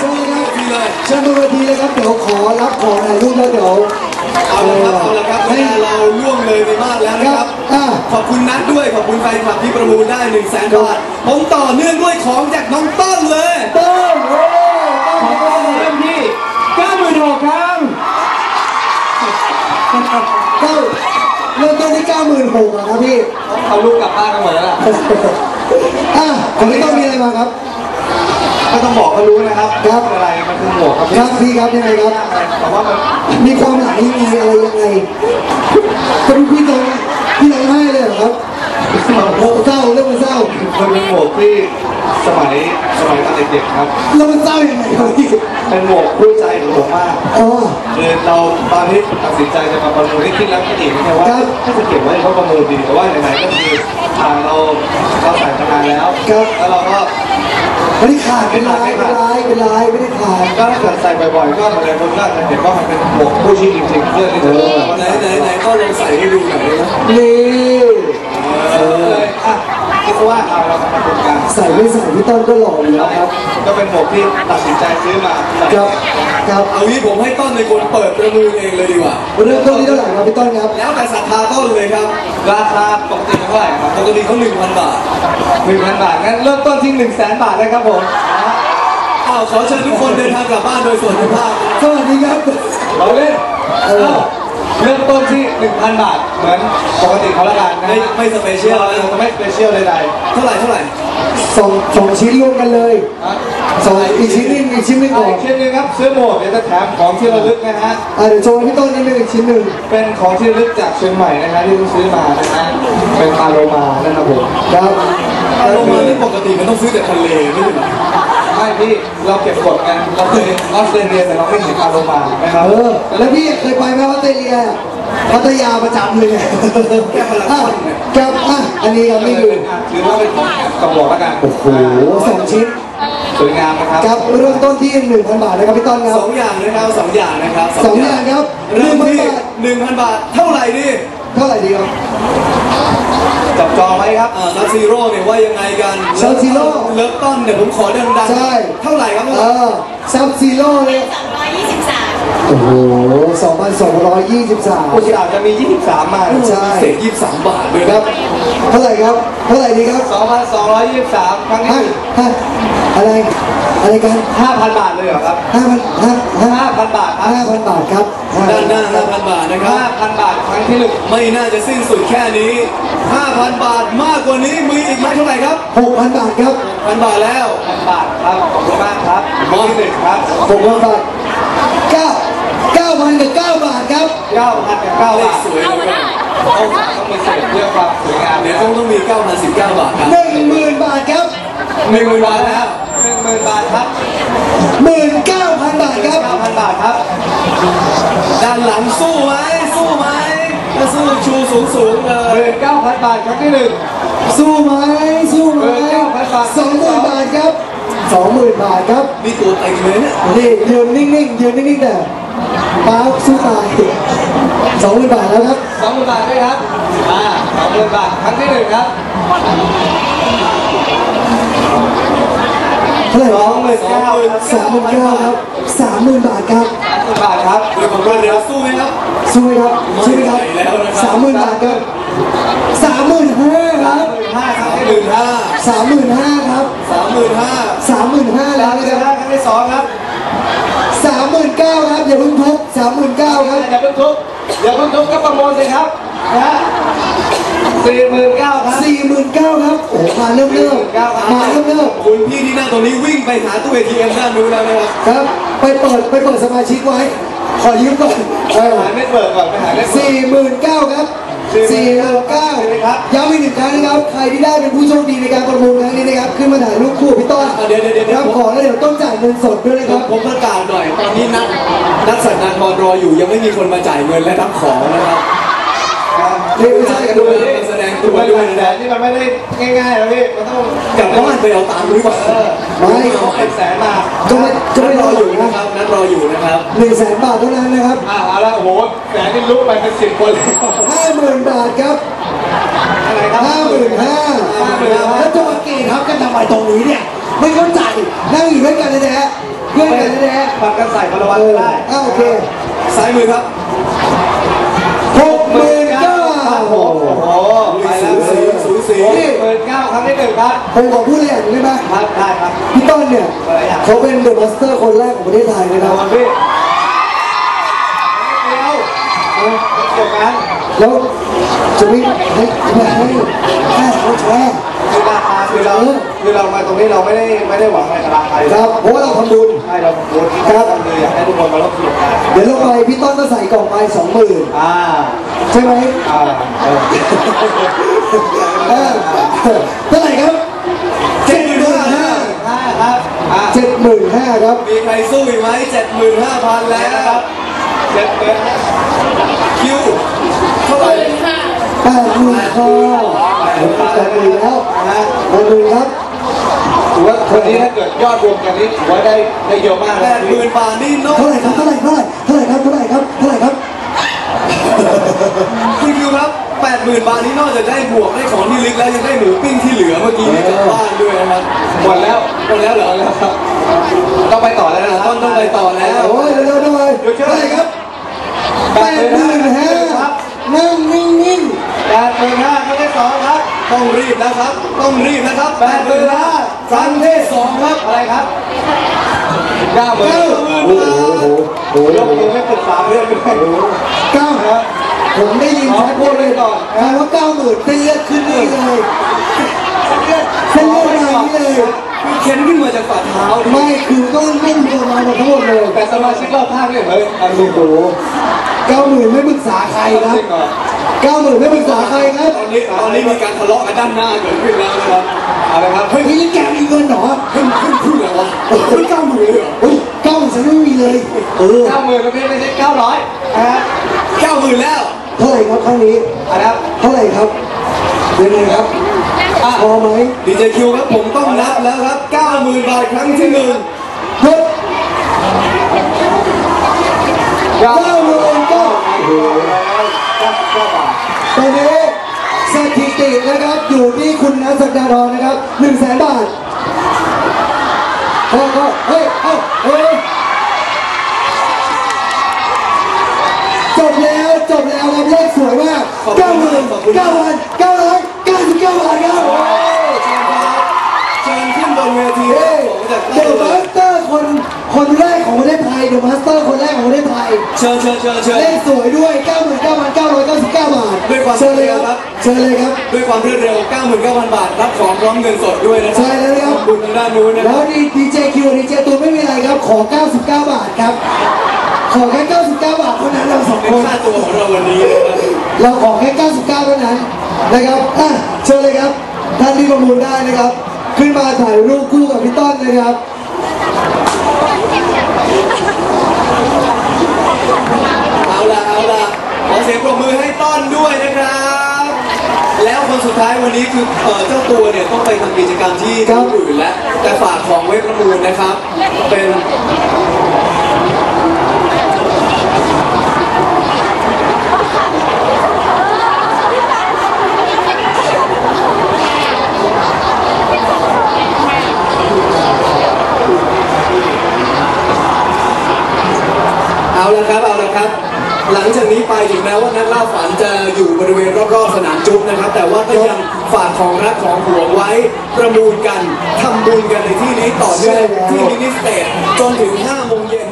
เชิญเลยครับทีเลยเชิญบนเวทีเลยครับเดี๋ยวขอรับของถ่ายรูปแล้วเดี๋ยวเอาละครับเอาละครับเวลาเราล่วงเลยไปมากแล้วคนะรัครับบอ่าขอบคุณนัทด้วยขอบคุณแฟนคลับที่ประมูลได้1นึ่งแสนบาทผมต่อเนื่องด้วยของจากน้องต้นเลยเต้นโอ้ขอต้อนเริ่มที่96ครับเต้นเริ่มต้นที่เก้าหมื่นหกครับพี่เอาลูกกลับบ้านกันหมดแล้วล่ะอะของพี่ต้องมีอะไรมาครับ ก็ต้องบอกเขารู้นะครับครับคืออะไรมันคือหมวกครับครับพี่ครับยังไงครับแต่ว่ามันมีความหมายยังไงอะไรยังไงเป็นพี่ต้องพี่ร้องไห้เลยเหรอครับโอ้เศร้าเรื่องมันเศร้ามันเป็นหมวกที่สมัยสมัยตอนเด็กๆครับแล้วมันเศร้ายังไงครับพี่เป็นหมวกคู่ใจของผมมากอ๋อคือเราตอนที่ตัดสินใจจะมาประมูลที่คิดแล้วคิดอีกไม่ใช่ว่าครับถ้าจะเก็บไว้เขาประมูลดีแต่ว่าไหนๆก็คือทางเราเราใส่มานานแล้วครับแล้วเราก็ ไม่ได้ขาดเป็นลายเป็นลายเป็นลายไม่ได้ขาดก็ถ้าเกิดใส่บ่อยๆก็มาเลยคนก็จะเห็นว่ามันเป็นหมวกคู่ชีพจริงๆเพื่อที่จะไหนไหนไหนก็ลองใส่ให้ดูหน่อยได้ไหมนี่เออเลยอะ คิดว่าเอาเรามาประกันใส่ไม่ใส่พี่ต้นก็หล่ออยู่แล้วครับ ก็เป็นหมวกที่ตัดสินใจซื้อมาใส่ครับครับเอางี้ผมให้ต้นเป็นคนเปิดประมูลเองเลยดีกว่าเริ่มต้นที่เท่าไหร่ครับพี่ต้นครับ แล้วแต่ศรัทธาต้นเลยครับ ราคาปกติเท่าไหร่ครับปกติเขาหนึ่งพันบาทหนึ่งพันบาทงั้นเริ่มต้นที่หนึ่งแสนบาทนะครับผมอ้าวขอเชิญทุกคนเดินทางกลับบ้านโดยสวัสดิภาพนะครับสวัสดีครับเราเล่น เออเอ้าเริ่มต้นที่หนึ่งพันบาท เหมือนปกติเขาละกันนะไม่ไม่สเปเชียลเรานะจะไม่สเปเชียลใดเท่าไหร่เท่าไหร่สองสองชิ้นรวมกันเลยๆนะสองอีกชิ้นหนึงอีกชิ้นหนึงเอาก่อนอีกชิ้นหนึงครับซื้อหมวกเดี๋ยวจะแถมของที่ระลึกนะฮะ อะเดี๋ยวโชว์พี่ต้นนิดนึงอีกชิ้นหนึ่งเป็นของที่ระลึกจากเชียงใหม่นะฮะที่เพิ่งซื้อมานะฮะ เป็นปลาโลมานะครับผม ครับถ้าลงมานี่ปกติมันต้องซื้อจากทะเลไม่ใช่เหรอ ไม่พี่เราเก็บกดกันเราเคยออสเตรเลียแต่เราไม่เห็นปลาโลมานะครับเออแล้วพี่เคยไปไหมออสเตรเลียพัทยาประจำเลยเนี่ยอะครับอะอันนี้ครับนี่คือหรือว่าเป็นของแถมกระบอกแล้วกันโอ้โหสองชิ้นสวยงามนะครับครับเริ่มต้นที่หนึ่งพันบาทนะครับพี่ต้นครับสองอย่างนะครับสองอย่างนะครับสองอย่างครับเริ่มที่1,000บาทหนึ่งพันบาทเท่าไหร่ดิ เท่าไหร่ดีครับ จับจองไว้ครับอ่าซับซีโร่เนี่ยว่ายังไงกัน Sub Zero เลิฟต้นเดี๋ยวผมขอดังๆใช่ เท่าไหร่ครับเออซับซีโร่เลย223โอ้โหสองพันสองร้อยยี่สิบสามผู้ชายจะมี 23 มาใช่ เศษยี่สิบสามบาทด้วยคนะรับเท่าไหร่ครับ เท่าไหร่ดีครับ 2,223 ครั้งฮะนี้ฮะ อะไรอะไรกัน5,000 บาทเลยเหรอครับ ห้าพันห้าห้า5,000 บาทครับห้าพันบาทครับด้านหน้าห้าพันบาทนะครับ 5,000 บาทครั้งที่หนึ่งไม่น่าจะสิ้นสุดแค่นี้ห้าพันบาทมากกว่านี้มีอีกไหมเท่าไหร่ครับ หกพันบาทครับพันบาทแล้ว 1,000 บาทครับขอบคุณมากครับครั้งที่หนึ่งครับหกพันบาทเก้าเก้าพันกับเก้าบาทครับ9,000กับ9เลขบาทสวยเลยครับต้องต้องมีเศษเพื่อความสวยงามเดี๋เนี่ยยวต้องต้องมี9,019 บาทครับหนึ่งหมื่นบาทครับ หนึ่งหมื่นบาทแล้ว 10,000บาทครับหมื่นเก้าพันบาทครับ9,000บาทครับ ด้านหลังสู้ไหมสู้ไหมถ้าสู้ชูสูงสูงๆเลย19,000บาทครั้งที่หนึ่ง สู้ไหมสู้ไหม9,000บาท สองหมื่นบาทครับสองหมื่นบาทครับนี่ตัวเต็งเลยเนี่ยนี่ยืนนิ่งๆยืนนิ่งๆแต่ป้าสู้ตายสองหมื่นบาทแล้วครับ20,000บาทด้วยครับอ่า20,000บาทครั้งที่หนึ่งครับ เท่าไหร่สวะองหมื่นเก้าสามหมื่นเก้าครับสามหมื่นบาทครับบาทครับเดี๋ยวผมว่าเดี๋ยวสู้ไหมครับสู้ไหมครับสู้ไหมครับไม่แล้วนะครับสามหมื่นบาทครับสามหมื่นห้าครับห้าครั้งที่หหนึ่มื่งนห้าสามหมื่นห้าครับสามหมื่นห้าสามหมื่นห้าแล้แล้ววคนะรั้งครับที่สองครับสามหมื่นเก้าครับอย่าเพิ่งทุบสามหมื่นเก้าครับอย่าเพิ่งทุบอย่าเพิ่งทุบก็ประมูลสิครับนะ สี่หมื่นเก้าครับสี่หมื่นเก้าครับ โอ้โหมาเริ่มเริ่มมาเริ่มเริ่มคุณพี่ที่นั่งตรงนี้วิ่งไปหาตู้ ATM ด้านนู้นแล้วนะครับครับ ไปเปิดไปเปิดสมาชิกไว้ ขอยืมก่อนเออหาเน็ตเวิร์กก่อนไปหาเน็ตเวิร์กสี่หมื่นเก้าครับสี่หมื่นเก้าครับ ย้ำอีกหนึ่งครั้งนะครับ ใครที่ได้เป็นผู้โชคดีในการประมูลครั้งนี้นะครับ ขึ้นมาถ่ายรูปคู่กับพี่ต้นอะเดี๋ยวเดี๋ยวเดี๋ยวเดี๋คยรัวบผมขอแล้วเดี๋ยวต้องจ่ายเงินสดด้วยนะคครัรับบผมประกาศหน่อย ตอนนี้นักนักสัตว์นารรออยู่ยังไม่มีคนมาจ่ายเงินและรับของนะครับ เรียกไม่ใช่กันดูด้วย มาแสดงตัตัววด้ด้ววยยแสนนี่มันไม่ได้ง่ายๆนะพี่มันต้องกลับบ้านไปเอาตังค์หรือเปล่าไม่เขาเป็นแสนมาจะไม่จะไม่รออยู่นะครับนัดรออยู่นะครับหนึ่งแสนบาทเท่านั้นนะครับอ่าเอาละโอ้โหแสนนี่ลุกไปเป็นสิบคนเลยห้าหมื่นบาทครับอะไรครับห้าหมื่นห้าห้าหมื่นแล้วจะมาเกทับกันทำไมตรงนี้เนี่ยไม่เข้าใจนั่งอยู่ด้วยกันเลยนะฮะเพื่อนปัดกันใส่พลวัเอตได้โอเคซ้ายมือครับหกหมื่นเก้า ครับผมโอ้โหไปแล้ว สูสีสูสี หก หมื่นเก้าครั้งที่หนึ่งครับผมขอพูดอะไรอย่างนี้ได้ไหมครับได้ครับพี่ต้นเนี่ยเขาเป็นเดอะมาสเตอร์คนแรกของประเทศไทยนะครางรับวัลพี่เดียวเกี่ยวกันแล้วจะไม่ให้ไม่ให้แค่เขาแชร์คือราคาคือเราคือเรามาตรงนี้เราไม่ได้ไม่ได้หวังอะไรกับราคาอยู่คแล้รัวบเพราะว่าเราทำบุญให้เราขอบคุณครับเลยอยากให้ทุกคนมาร่วมสนุกกันเดี๋ยวลงไปพี่ต้นก็ใส่กล่องไปสองหมื่นอ่าใช่ไหมอ่าเออ เออเท่าไหร่ครับ เจ็ดหมื่นห้า ห้าครับอ่า เจ็ดหมื่นห้า ครับมีใครสู้อีกไหมเจ็ดหมื่นห้าพันแล้แล้ววนะครับเจ็ดเดือนคิวเท่าไหร่แปดหมื่นคอแปดหมื่นแล้วนะแปดหมื่นครับถือว่าคนนี้ถ้าเกิดยอดรวมกันนี้ถือว่าได้ได้เยอะมากแปนะดหมื่นบาทนี่นอกเท่าไหร่ครับเท่าไหร่เท่าไหร่เท่าไหร่ครับเท่าไหร่ครับเท่าไหร่ครับคุณคิวครับแปดหมื่นบาทนี่นอกจากได้บวกได้ของที่ลึกแล้วยังได้หมูปิ้งที่เหลือเมื่อกี้นี่กลับบ้านด้วยนะครับหมดแล้วหมดแล้วเหรอแล้วครับ ต้องไปต่อแล้วนะครัต้นต้องไปต่อแล้ว โอ้ยเร็วๆหน่อยเท่าไหร่ครับแปดหมื่นห้านั่งนิ่งแปดหมื่นห้าครั้งที่สองครับ ต้องรีบแล้วครับ ต้องรีบนะครับแปดหมื่นห้าครั้งที่สองครับ อะไรครับเก้าหมื่นเก้าโอ้โหโอ้โหยกมือไม่ปรึกษาเพื่อนด้วยๆเก้าครับผมได้ยินชัดพูดเลยก่อนคำว่าเก้าหมื่นเส้นเลือดขึ้นนี่เลยเส้นเลือด มานี่เลยคือเข็นขึ้นมาจากฝ่าเท้าไม่คือต้องไม่รวมมาหมดทั้งหมดเลยแต่สมาชิกเราภาคเนี่ยเฮ้ยอันนี้โอ้โหเก้าหมื่นไม่ปรึกษาใครครับจริงเหรอเก้าหมื่นไม่ปรึกษาใครครับตอนนี้ตอนนี้มีการทะเลาะกันด้านหน้าเกิดขึ้นแล้วนะครับเอาละครับเฮ้ยนี่แกมีเงินเหรอขึ้นขึ้นขึ้นเลยวะขึ้นเก้าหมื่นเลยเหรอเฮ้ยเก้าหมื่นฉันไม่มีเลยเออเก้าหมื่นก็ไม่ไม่ใช่เก้าร้อยนะฮะเก้าหมื่นแล้วเท่าไหร่ครับครั้งนี้เอาละครับเท่าไหร่ครับยังไงครับ อะพอไหมดีเจคิวครับผมต้องนับแล้วครับเก้าหมื่นบาทครั้งที่หนึ่งหยุดเก้าเก้าหมื่นเก้าเก้าเก้าบาทตอนนี้สถิตินะครับอยู่ที่คุณนัทสักดาทรนะครับหนึ่งแสนบาทพอก็เฮ้ยเอ้าเฮ้ยจบแล้วจบแล้วครับเลขสวยมากเก้าหมื่นเก้าพันเก้าร้อย เก้าสิบเก้าบาทครับเชิญขึ้นบนเวทีเฮ้ยเดอะมาสเตอร์คนคนแรกของประเทศไทยเดอะมาสเตอร์คนแรกของประเทศไทยเชิญเชิญเชิญเชิญเลขสวยด้วย 99,999 บาทด้วยความเชิญเลยครับเชิญเลยครับด้วยความรวดเร็ว 99,000 บาทรับของพร้อมเงินสดด้วยนะใช่แล้วครับบุญทางด้านนู้นนะแล้วดีดีเจคิวดีเจตูนไม่มีอะไรครับขอ 99 บาทครับขอแค่99 บาทเท่านั้นเราสองเป็นคนค่าตัวของเราวันนี้นะเราขอแค่ 99 เท่านั้น นะครับอะเชิญเลยครับท่านที่ประมูลได้นะครับ ขึ้นมาถ่ายรูปคู่กับพี่ต้นนะครับเอาละเอาละขอเสียงปรบมือให้ต้อนด้วยนะครับ แล้วคนสุดท้ายวันนี้คือเอ่อเจ้าตัวเนี่ยต้องไปทำกิจกรรมที่ครับที่อื่นแล้วแต่ฝากของไว้ประมูลนะครับ เป็น ละครับเอาละครับ หลังจากนี้ไปถึงแม้ว่านักล่าฝันจะอยู่บริเวณรอบๆสนามจุ๊บนะครับ แต่ว่าก็ยังฝากของรักของหวงไว้ประมูลกันทำบุญกันในที่นี้ต่อเนื่องที่มินิสเตจจนถึง5โมงเย็น